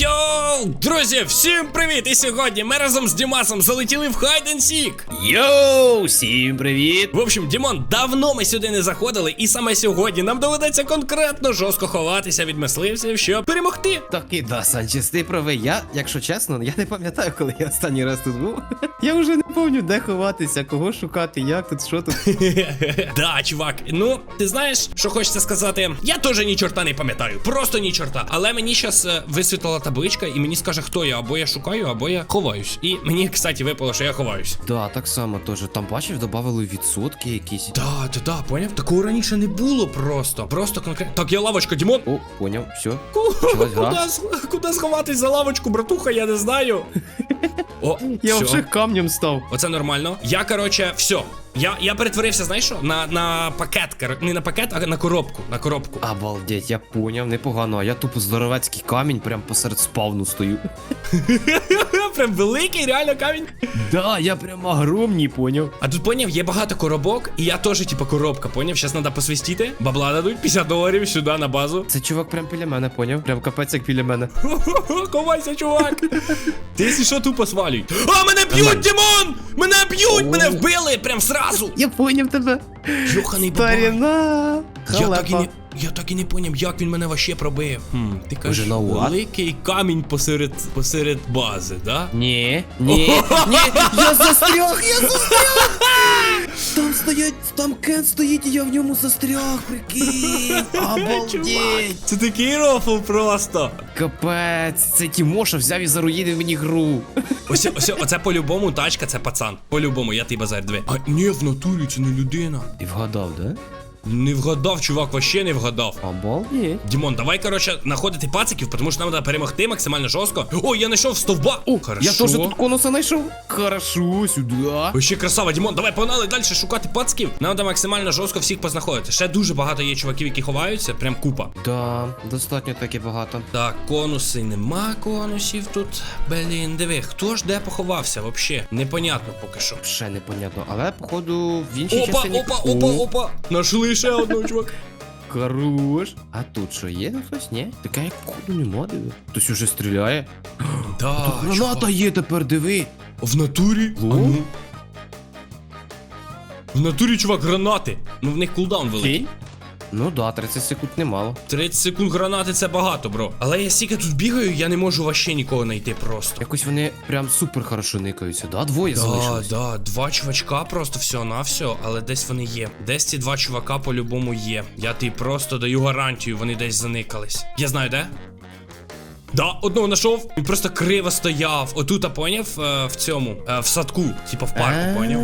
Йоу, друзі, всім привіт! І сьогодні ми разом з Дімасом залетіли в Hide and Seek. Йоу, всім привіт! В общем, Дімон, давно ми сюди не заходили, і саме сьогодні нам доведеться конкретно жорстко ховатися від мисливців, щоб перемогти. Так і да, Санчес, ти правий. Я, якщо чесно, я не пам'ятаю, коли я останній раз тут був. Я вже не пам'ятаю, де ховатися, кого шукати, як тут, що тут. да, чувак. Ну, ти знаєш, що хочеться сказати? Я теж ні чорта не пам'ятаю. Просто ні чорта. Але мені зараз висвітлила табличка, і мені скаже, хто я, або я шукаю, або я ховаюсь. І мені, кстати, випало, що я ховаюсь. Да, так само теж. Там бачиш, додавали відсотки якісь. Да, да, да, поняв? Такого раніше не було просто. Просто конкретно. Так, я лавочка, Дімон. О, поняв, все. Куда, куда сховатись за лавочку, братуха, я не знаю. О, Я все. вже камнем став. Оце нормально. Я, короче, все. Я, я перетворився, знаєш що? На, на пакет, кор- не на пакет, а на коробку. На коробку. Обалдеть, я поняв, непогано. А я тупо здоровецький камінь прям посеред спавну стою. Прям великий, реально камінь. Да, я прям огромний, поняв. А тут поняв, є багато коробок, і я теж, типу, коробка, поняв? Щас треба посвістіти. Бабла дадуть 50 доларів сюди на базу. Це чувак прям біля мене, поняв? Прям капець як біля мене. Ховайся, чувак. Ти якщо що тупо свалюй. А, мене б'ють, Дімон! Мене б'ють! Мене вбили прям сразу! Я поняв тебе. Йоханий бабай. Старіна. Я так і не. Я так і не поняв, як він мене вообще пробив. Хм, ти кажеш, Може, наугад? великий камінь посеред, посеред бази, да? Ні, ні, ні, я застряг, я застряг! Там стоять, там Кен стоїть, і я в ньому застряг, прикинь! Обалдеть! Це такий рофл просто. Капець, це Тімоша взяв і заруїнив мені гру. Ось, ось, оце по-любому тачка, це пацан. По-любому, я ти базар диви. А ні, в натурі це не людина. І вгадав, да? Не вгадав, чувак, вообще не вгадав. Обалдеть. Дімон, давай, короче, знаходити пациків, тому що нам треба перемогти максимально жорстко. О, я знайшов стовба. О, Хорошо. Я теж тут конуса знайшов. Хорошо, сюди. Вообще красава, Дімон, давай погнали далі шукати пацків. Нам треба максимально жорстко всіх познаходити. Ще дуже багато є чуваків, які ховаються, прям купа. Да, достатньо таки багато. Так, конуси нема конусів тут. Блін, диви, хто ж де поховався вообще? Непонятно поки що. Ще непонятно, але походу в іншій Опа, частині. опа, опа, опа. Нашли ще одного чувака. Хорош. А тут що є хтось? Ні? Така як походу нема, диви. Хтось уже стріляє. Да, Граната чувак. є тепер, диви. В натурі? Во. А ну. В натурі, чувак, гранати. Ну в них кулдаун великий. Окей. Ну да, 30 секунд немало. 30 секунд гранати це багато, бро. Але я стільки тут бігаю, я не можу вообще нікого знайти просто. Якось вони прям супер хорошо никаються, да? Двоє Да, залишилось. да, два чувачка просто все на все, але десь вони є. Десь ці два чувака по-любому є. Я тобі просто даю гарантію, вони десь заникались. Я знаю де. Да, одного знайшов. Він просто криво стояв. Отут, а поняв е, в цьому, е, в садку, типа в парку, поняв?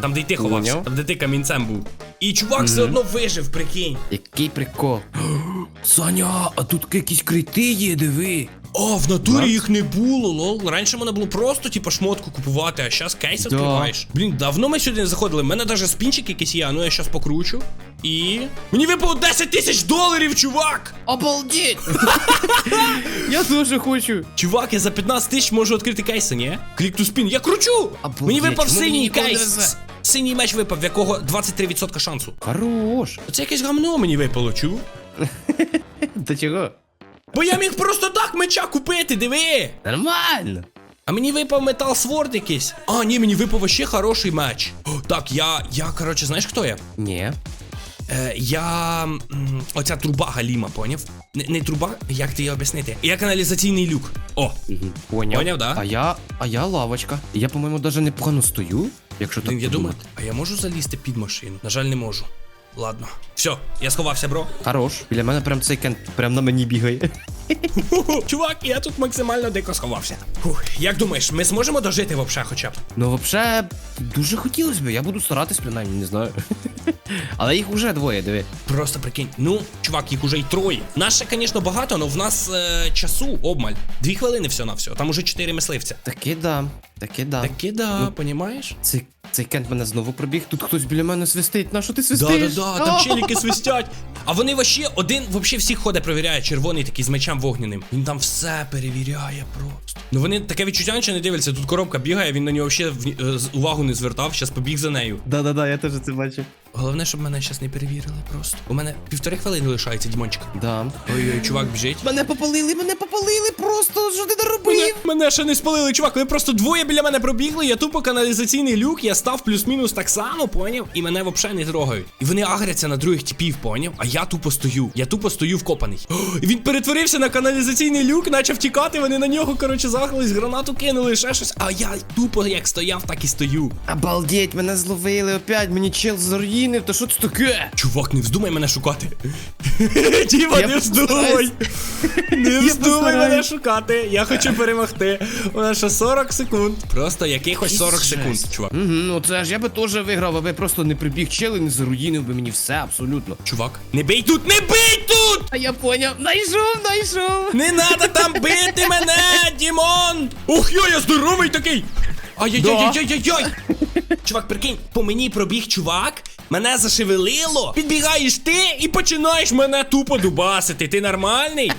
Там, де й ти ховався, там, де ти камінцем був. І чувак все одно вижив, прикинь. Який прикол. Саня, а тут якісь крити є, диви. О, в натурі Да? їх не було, лол. Раніше можна було просто, типу, шмотку купувати, а зараз кейс Да. відкриваєш. Блін, давно ми сюди не заходили. У мене навіть спінчик якийсь є, а ну я зараз покручу. І. Мені випало 10 тисяч доларів, чувак! Обалдеть! Я теж хочу. Чувак, я за 15 тисяч можу відкрити кейси, ні? Клік ту спін, я кручу! Мені випав синій кейс. Синій меч випав, в якого 23% шансу. Хорош. Оце якесь гамно мені випало, чув? До чого? Бо я міг просто так меча купити, диви! Нормально. А мені випав метал сворд якийсь. А, ні, мені випав ще хороший меч. О, так, я. Я, коротше, знаєш хто я? Ні. Е, я. м, оця труба Галіма, поняв? Не, не труба, як ти її об'яснити? Я каналізаційний люк. О, Поняв. Поняв, да? А я, а я лавочка. Я, по-моєму, навіть непогано стою, якщо так блін, я думаю, подумати. а я можу залізти під машину? На жаль, не можу. Ладно. Все, я сховався, бро. Хорош. Біля мене прям цей кент прям на мені бігає. Чувак, я тут максимально дико сховався. Фух, як думаєш, ми зможемо дожити вообще хоча б? Ну, взагалі, дуже хотілося б. Я буду старатись, принаймні, не знаю. Але їх уже двоє, диви. Просто прикинь. Ну, чувак, їх уже й троє. Нас ще, звісно, багато, але в нас е, часу обмаль. Дві хвилини все на все. Там уже чотири мисливця. Таки да. Таки да. Таки да, понімаєш? Це Цей кент мене знову пробіг. Тут хтось біля мене свистить. На що ти Да, свистиш? да, да, там челіки свистять. А вони вообще один вообще всіх ходить, провіряє, червоний такий з мечем вогняним. Він там все перевіряє просто. Ну вони таке відчуття нічого не дивляться. Тут коробка бігає, він на нього ще увагу не звертав, щас побіг за нею. Да-да-да, я теж це бачив. Головне, щоб мене щас не перевірили просто. У мене півтори хвилини лишається, Дімончик. Да. Ой-ой, чувак біжить. Мене попалили, мене попалили просто, що ти наробив? Мене, мене ще не спалили, чувак. Ви просто двоє біля мене пробігли. Я тупо каналізаційний люк, я став плюс-мінус так само, поняв? І мене взагалі не трогають. І вони агряться на других типів, поняв? А я тупо стою. Я тупо стою вкопаний. О, і він перетворився на каналізаційний люк, почав тікати. Вони на нього, коротше, загрались, гранату кинули, ще щось. А я тупо як стояв, так і стою. Обалдеть, мене зловили опять, мені чел заруїнив, то що це таке? Чувак, не вздумай мене шукати. Діма, не вздумай. Не вздумай мене шукати. Я хочу перемогти. У нас ще 40 секунд. Просто якихось 40 секунд, чувак. Угу, ну це ж я би теж виграв, аби просто не прибіг чел і не заруїнив би мені все абсолютно. Чувак, не бий тут, не бий тут! А я поняв, найшов, найшов. Не надо там бити мене, Дімон! Ух, йо, я здоровий такий! Ай-яй-яй-яй-яй-яй! Чувак, прикинь, по мені пробіг чувак, мене зашевелило, підбігаєш ти і починаєш мене тупо дубасити. Ти нормальний?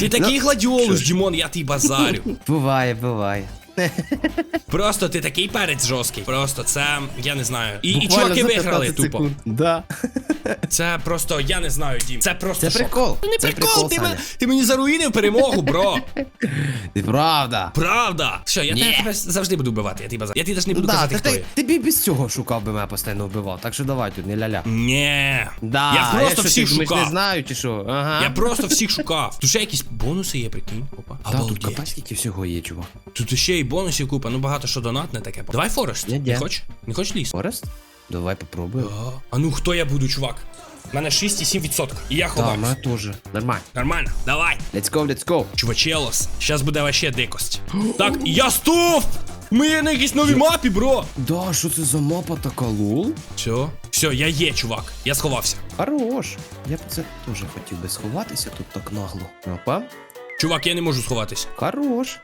Ти такий гладіолус, Дімон, я твій базарю. Буває, буває. Просто ти такий перець жорсткий. Просто це, я не знаю. І, і Буквально чуваки за виграли 15 тупо. секунд. Да. Це просто, я не знаю, Дім. Це просто Це шок. прикол. Не Це прикол, прикол, ти, Саня. мен- ти мені заруїнив перемогу, бро. Ти правда. Правда. Що, я тебе завжди буду вбивати, я тебе за- Я ти навіть не буду Да, казати, та хто ти, я. ти б і без цього шукав би мене постійно вбивав, так що давай тут не ля-ля. Ні. Да, я просто що, всіх ти думаєш, не шукав. знаю чи що. Ага. Я просто всіх шукав. Тут ще якісь бонуси є, прикинь. Опа. Да, тут Обалдеть. всього є, чувак. Тут ще й бонусів купа, ну багато що донатне таке. Давай Форест. Не ні. хочеш? Не хочеш ліс? Форест? Давай попробуємо. А, ну хто я буду, чувак? У мене 6,7%. І я Да, ховаюсь. мене теж. Нормально. Нормально, давай. Let's go, let's go. Чувачелос. Щас буде вообще дикость. так, я стовп! Ми на якійсь новій мапі, бро. Да, що це за мапа така лул? Все, все, я є, чувак. Я сховався. Хорош. Я б це теж хотів би сховатися тут так нагло. Опа. Чувак, я не можу сховатись. Хорош.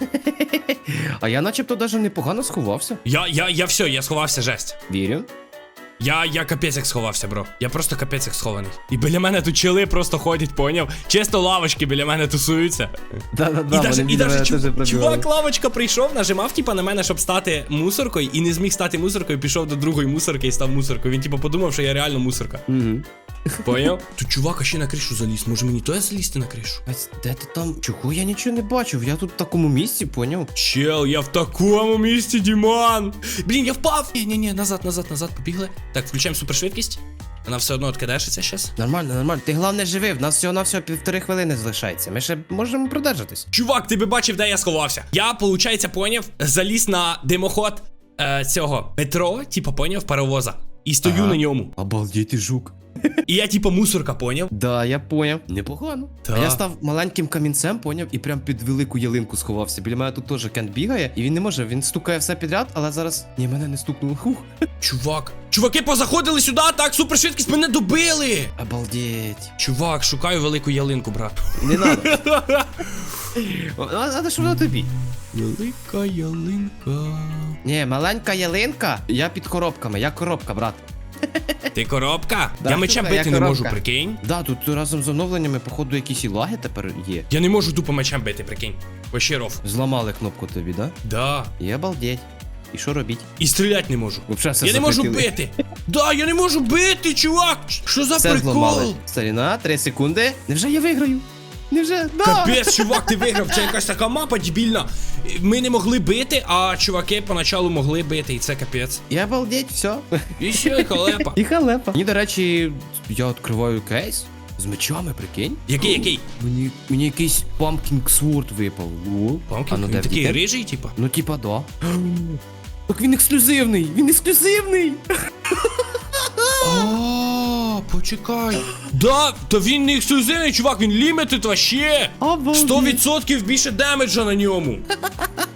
а я начебто даже непогано сховався. Я, я, я все, я сховався, жесть. Вірю. Я, я капець як сховався, бро. Я просто капець як схований. І біля мене тут чили просто ходять, поняв? Чисто лавочки біля мене тусуються. Да-да-да, і даже, і даже чу- чувак лавочка прийшов, нажимав типа на мене, щоб стати мусоркою, і не зміг стати мусоркою, пішов до другої мусорки і став мусоркою. Він типа подумав, що я реально мусорка. Угу. Поняв? Тут чувак а ще на кришу заліз. Може мені теж залізти на кришу? Де ти там? Чого я нічого не бачив? Я тут в такому місці, поняв? Чел, я в такому місці, Діман. Блін, я впав. Ні, ні, ні, назад, назад, назад, побігли. Так, включаємо супершвидкість. Вона все одно откидешиться зараз. Нормально, нормально. Ти головне живи, в нас всього на всього півтори хвилини залишається. Ми ще можемо продержатись. Чувак, ти би бачив, де я сховався. Я, получається, поняв, заліз на димоход е, цього метро, типа поняв, паровоза. І стою Ага. на ньому. Обалдеть, ти жук. І я, типа, мусорка, поняв. Да, я поняв. Непогано. Та. А я став маленьким камінцем, поняв, і прям під велику ялинку сховався. Біля мене тут теж кент бігає, і він не може, він стукає все підряд, але зараз. Ні, мене не стукнуло. Хух. Чувак. Чуваки позаходили сюди, так, супершвидкість, мене добили. Обалдеть. Чувак, шукаю велику ялинку, брат. Не надо. А, а що на тобі? Велика ялинка. Ні, маленька ялинка, я під коробками, я коробка, брат. Ти коробка? Да, я мечем я бити не можу, прикинь. Да, тут разом з оновленнями, походу, якісь і лаги тепер є. Я не можу тупо мечем бити, прикинь. Вообще ров. Зламали кнопку тобі, да? Да. І обалдеть. І що робіть? І стріляти не можу. Вообще все я не можу бити. Да, я не можу бити, чувак. Що за Все прикол? зламали. Старіна, 3 секунди. Невже я виграю? Невже? Да. Капець, чувак, ти виграв. Це якась така мапа дебільна. Ми не могли бити, а чуваки поначалу могли бити, і це капець. І обалдеть, все. І ще й халепа. І халепа. Мені, до речі, я відкриваю кейс з мечами, прикинь. Який, який? Мені, мені якийсь Pumpkin Sword випав. А ну Він такий рижий, типа. Ну, типа, да. Так він ексклюзивний! Він ексклюзивний! Почекай. Да, та він не ексклюзивний, чувак, він лімітед вообще. Обалдеть. 100% більше демеджа на ньому.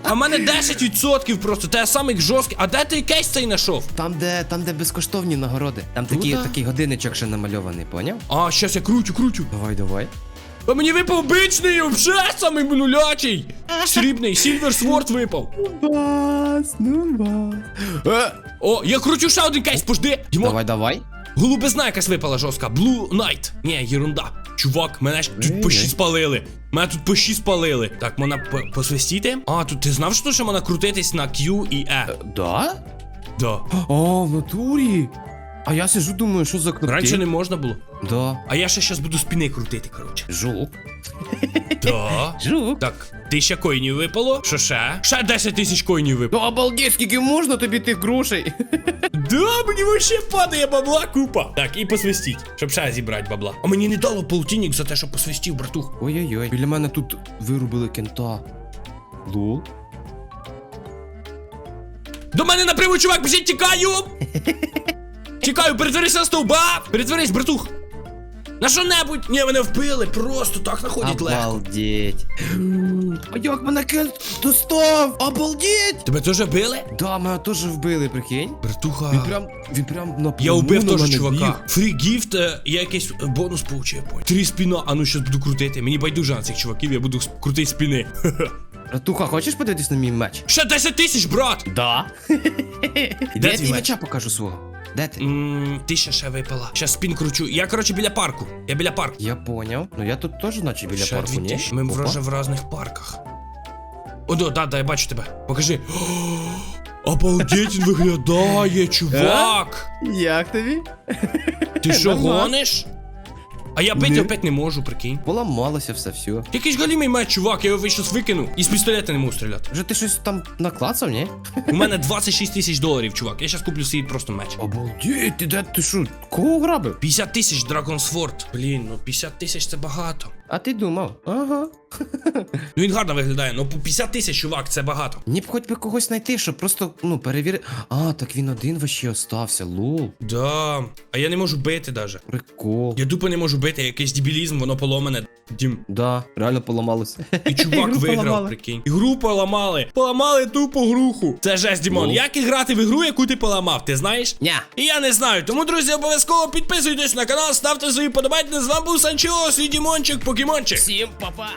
А в мене 10% просто, те самий жорсткий. А де ти кейс цей знайшов? Там, де, там, де безкоштовні нагороди. Там такий, Круто. такий годинничок ще намальований, поняв? А, щас я крутю, крутю. Давай, давай. А мені випав обичний, вже самий минулячий. Срібний, Сільвер Сворд випав. Бас, ну бас. Е, О, я кручу ще один кейс, пожди. Дімон, Давай, давай. голубизна якась випала жорстка. Blue Knight. Ні, єрунда. Чувак, мене ж тут по. 6 спалили. Мене тут по 6 спалили. Так, можна по- посвистіти. А, тут ти знав, що ще можна крутитись на Q і E? Да? Да. О, в натурі. А я сижу, думаю, що за кнопки. Раніше не можна було. Да. А я ще щас буду спіни крутити, коротше. Жук. Да. Жук. Так, тисяча коїнів випало. Що ще? Ще 10 тисяч коїнів випало. Ну обалдеть, скільки можна тобі тих грошей? Да, мені вообще падає бабла купа. Так, і посвистіть, щоб ще зібрати бабла. А мені не дало полтинник за те, що посвистів, братух. Ой-ой-ой, біля мене тут вирубили кента. Лол. До мене напряму, чувак, біжить, тікаю! Тікаю, перетворися на стовба! Перетворись, братух! На що-небудь! Ні, мене вбили, просто так находять легко. Обалдеть. А як мене кент достав? Обалдеть! Тебе теж вбили? Да, мене теж вбили, прикинь. Братуха. Він прям, він прям на Я вбив теж чувака. Фрі гіфт, е, я якийсь е, бонус получив. понял. Три спіна, а ну щас буду крутити. Мені байдуже на цих чуваків, я буду с- крутити спіни. Братуха, хочеш подивитись на мій меч? Ще 10 тисяч, брат! Да. Де Де твій меч? меча покажу свого? Де ти? Ммм, тисяча ще випала. Щас спін кручу. Я, коротше, біля парку. Я біля парку. Я поняв. Ну я тут теж наче біля Ще парку, дві ні? тисячі. Ми Опа. вже в різних парках. О, да, да, да, я бачу тебе. Покажи. Обалдеть він виглядає, чувак! Як тобі? Ти що Нормально. гониш? А я бити опять не можу, прикинь. Поламалося все, все. Якийсь галімий меч, чувак, я його щось викину. І з пістолета не можу стріляти. Вже ти щось там наклацав, ні? У мене 26 тисяч доларів, чувак. Я зараз куплю свій просто меч. Обалдеть, ти де ти що? Кого грабив? 50 тисяч Dragon's Sword. Блін, ну 50 тисяч це багато. А ти думав? Ага. Ну він гарно виглядає, ну по 50 тисяч, чувак, це багато. Мені б хоч би когось знайти, щоб просто, ну, перевірити. А, так він один вообще остався, лол. Да. А я не можу бити даже. Прикол. Я дупо не можу бити, якийсь дебілізм, воно поломане. Дім. Да, реально поламалося. І чувак Ігру виграв, поламали. прикинь. Ігру поламали. Поламали тупо груху. Це жесть, Дімон. Ну. Як іграти в ігру, яку ти поламав, ти знаєш? Ня. І я не знаю. Тому, друзі, обов'язково підписуйтесь на канал, ставте свої подобайки. З вами був Санчо, свій Дімончик, покемончик. Всім па-па.